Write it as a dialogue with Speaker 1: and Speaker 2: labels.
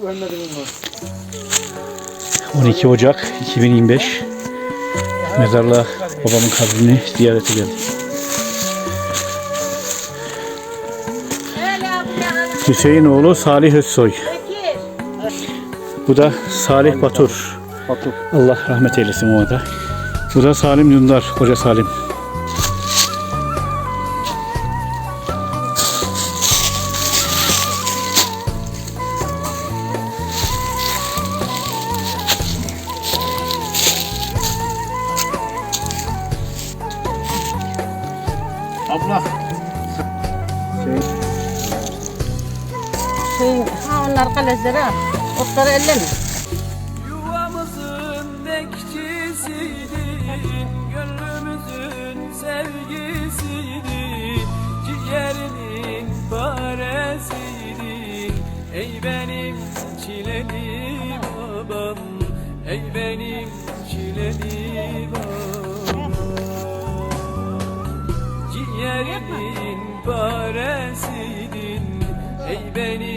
Speaker 1: Güvenmedim onu.
Speaker 2: 12 Ocak 2025 mezarlığa babamın kabrini ziyarete geldim. Hüseyin oğlu Salih Özsoy. Bu da Salih Batur.
Speaker 1: Batur.
Speaker 2: Allah rahmet eylesin ona da. Bu da Salim Dündar, Koca Salim.
Speaker 1: Abla.
Speaker 3: Şeyin, ha onlar kalezleri al. Otları elleme.
Speaker 4: Yuvamızın bekçisiydin, gönlümüzün sevgisiydin, ciğerinin paresiydin. Ey benim çileli babam, ey benim Ciğerinin paresiydin, ey benim